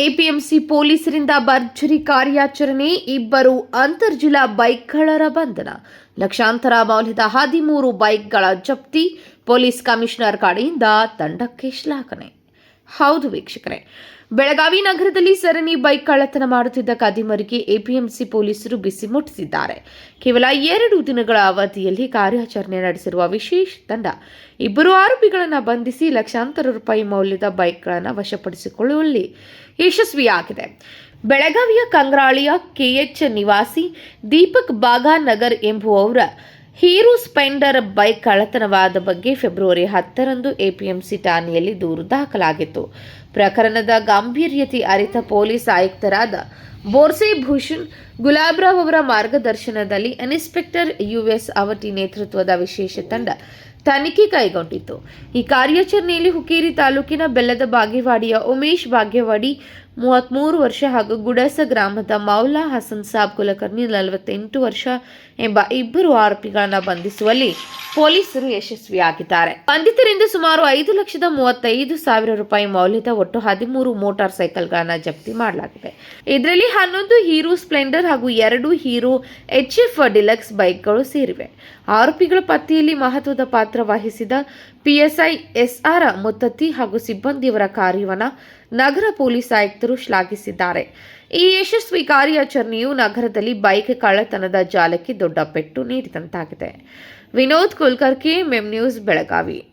APMC ಪೊಲೀಸರಿಂದ ಭರ್ಜರಿ ಕಾರ್ಯಾಚರಣೆ, ಇಬ್ಬರು ಅಂತರ್ಜಿಲ್ಲಾ ಬೈಕ್ಗಳರ ಬಂಧನ. ಲಕ್ಷಾಂತರ ಮೌಲ್ಯದ ಹದಿಮೂರು ಬೈಕ್ಗಳ ಜಪ್ತಿ, ಪೊಲೀಸ್ ಕಮಿಷನರ್ ಕಡೆಯಿಂದ ತಂಡಕ್ಕೆ ಶ್ಲಾಘನೆ. ಹೌದು ವೀಕ್ಷಕರೇ. ಬೆಳಗಾವಿ ನಗರದಲ್ಲಿ ಸರಣಿ ಬೈಕ್ ಕಳ್ಳತನ ಮಾಡುತ್ತಿದ್ದ ಕದಿಮರಿಗೆ ಎಪಿಎಂಸಿ ಪೊಲೀಸರು ಬಿಸಿ ಮುಟ್ಟಿಸಿದ್ದಾರೆ. ಕೇವಲ ಎರಡು ದಿನಗಳ ಅವಧಿಯಲ್ಲಿ ಕಾರ್ಯಾಚರಣೆ ನಡೆಸಿರುವ ವಿಶೇಷ ತಂಡ, ಇಬ್ಬರು ಆರೋಪಿಗಳನ್ನು ಬಂಧಿಸಿ ಲಕ್ಷಾಂತರ ರೂಪಾಯಿ ಮೌಲ್ಯದ ಬೈಕ್ಗಳನ್ನು ವಶಪಡಿಸಿಕೊಳ್ಳುವಲ್ಲಿ ಯಶಸ್ವಿಯಾಗಿದೆ. ಬೆಳಗಾವಿಯ ಕಂಗ್ರಾಳಿಯ ಕೆಎಚ್ ನಿವಾಸಿ ದೀಪಕ್ ಬಾಗಾನಗರ್ ಎಂಬುವವರ ಹೀರೋ ಸ್ಪೆಂಡರ್ ಬೈಕ್ ಕಳ್ಳತನವಾದ ಬಗ್ಗೆ ಫೆಬ್ರವರಿ ಹತ್ತರಂದು ಎಪಿಎಂಸಿ ಠಾಣೆಯಲ್ಲಿ ದೂರು ದಾಖಲಾಗಿತ್ತು. ಪ್ರಕರಣದ ಗಾಂಭೀರ್ಯತೆ ಅರಿತ ಪೊಲೀಸ್ ಆಯುಕ್ತರಾದ ಬೋರ್ಸೆ ಭೂಷಣ್ ಗುಲಾಬ್ರಾವ್ ಅವರ ಮಾರ್ಗದರ್ಶನದಲ್ಲಿ ಇನ್ಸ್ಪೆಕ್ಟರ್ ಯುಎಸ್ ಅವಟಿ ನೇತೃತ್ವದ ವಿಶೇಷ ತಂಡ ತನಿಖೆ ಕೈಗೊಂಡಿತು ಈ ಕಾರ್ಯಾಚರಣೆಯಲ್ಲಿ ಹುಕ್ಕೇರಿ ತಾಲೂಕಿನ ಬೆಲ್ಲದ ಬಾಗೇವಾಡಿಯ ಉಮೇಶ್ ಭಾಗ್ಯವಾಡಿ ಮೂವತ್ಮೂರು ವರ್ಷ ಹಾಗೂ ಗುಡಸ ಗ್ರಾಮದ ಮೌಲಾ ಹಸನ್ ಸಾಬ್ ಕುಲಕರ್ಣಿ ನಲವತ್ತೆಂಟು ವರ್ಷ ಎಂಬ ಇಬ್ಬರು ಆರೋಪಿಗಳನ್ನು ಬಂಧಿಸುವಲ್ಲಿ ಪೊಲೀಸರು ಯಶಸ್ವಿಯಾಗಿದ್ದಾರೆ. ಬಂಧಿತರಿಂದ ಸುಮಾರು ಐದು ಲಕ್ಷದ ಮೂವತ್ತೈದು ಸಾವಿರ ರೂಪಾಯಿ ಮೌಲ್ಯದ ಒಟ್ಟು ಹದಿಮೂರು ಮೋಟಾರ್ ಸೈಕಲ್ಗಳನ್ನು ಜಪ್ತಿ ಮಾಡಲಾಗಿದೆ. ಇದರಲ್ಲಿ ಹನ್ನೊಂದು ಹೀರೋ ಸ್ಪ್ಲೆಂಡರ್ ಹಾಗೂ ಎರಡು ಹೀರೋ ಎಚ್ ಎಫ್ ಡಿಲಕ್ಸ್ ಬೈಕ್ಗಳು ಸೇರಿವೆ. ಆರೋಪಿಗಳ ಪತ್ತೆಯಲ್ಲಿ ಮಹತ್ವದ ಪಾತ್ರ ವಹಿಸಿದ ಪಿಎಸ್ಐ ಎಸ್ಆರ್ ಮುತ್ತತ್ತಿ ಹಾಗೂ ಸಿಬ್ಬಂದಿಯವರ ಕಾರ್ಯವನ್ನ ನಗರ ಪೊಲೀಸ್ ಆಯುಕ್ತರು ಶ್ಲಾಘಿಸಿದ್ದಾರೆ. ಈ ಯಶಸ್ವಿ ಕಾರ್ಯಾಚರಣೆಯು ನಗರದಲ್ಲಿ ಬೈಕ್ ಕಳ್ಳತನದ ಜಾಲಕ್ಕೆ ದೊಡ್ಡ ಪೆಟ್ಟು ನೀಡಿದಂತಾಗಿದೆ. Vinod Kulkarni, ma'am news, Belagavi.